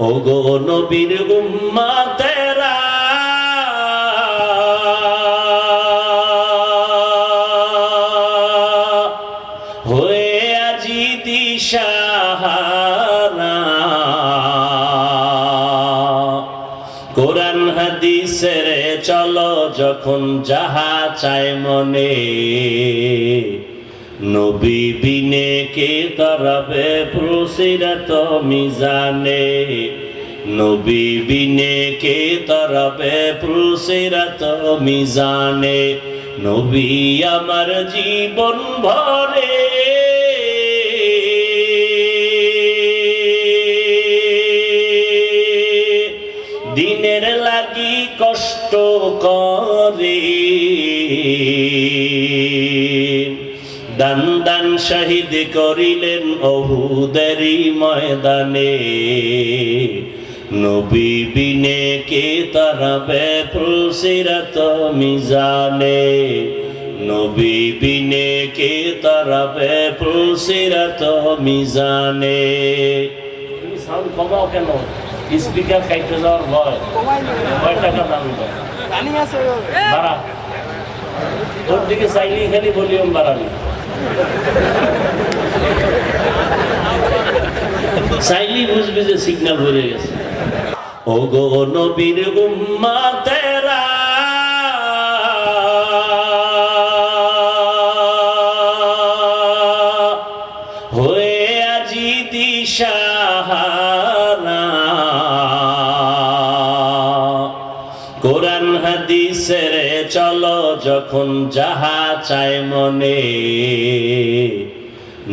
ও গো নবীর উম্মাতেরা। হয়ে আজি দিশাহারা। কোরআন হাদিসের চলো যখন যাহা চায় মনে। নবী বিনে কে তরবে প্রসিরত মিজানে? নবী বিনে কে তরবে প্রসিরত মিজানে? নবী আমার জীবন ভরে। দিনের লাগি কষ্ট করে। দান দান শহীদ করিলেন অহুদেরই ময়দানে। নবী বিনে কে তারাবে প্রসিরত মিজানে। নবী বিনে কে তারাবে প্রসিরত মিজানে। তুমি সাউন্ড কমাও কেন স্পিকার খাইতে যাওয়ার ভয়। কয় টাকা দাম দেয় রানিং আছে। বাড়া। তোর দিকে চাইলেই খালি ভলিউম বাড়াবি। চাইলেই বুঝবি যে সিগন্যাল ভরে গেছে। ও গো নবীর উম্মা তেরা হয়ে আজি দিশাহারা কোরআন হাদিসের চলো যখন যাহা চায় মনে।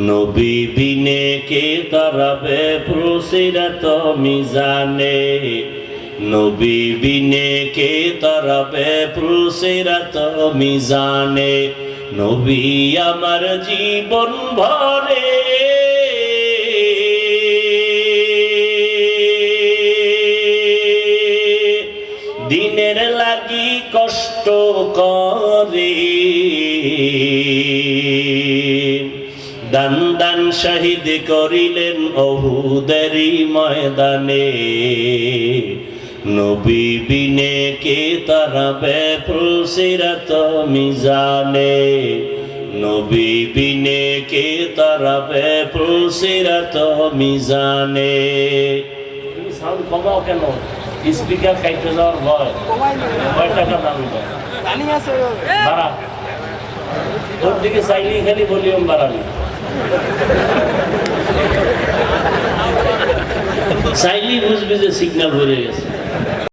নবী বিনে কে তরবে প্রসিরত মিজানে। নবী বিনে কে তরবে প্রসিরত মিজানে। নবী আমার জীবন ভরে লাগি কষ্ট করে? দান দান শহীদ করিলেন অহুদেরই ময়দানে। নবী বিনে কে তারাবে প্রসিরত মিজানে? নবী বিনে কে তারাবে প্রসিরত মিজানে? কেন? স্পিকার কাইটে যাওয়ার ভয়। কয় টাকা দাম বাড়া। তোর দিকে চাইলেই খালি ভলিউম বাড়াবি। চাইলেই বুঝবি যে সিগন্যাল ভরে গেছে।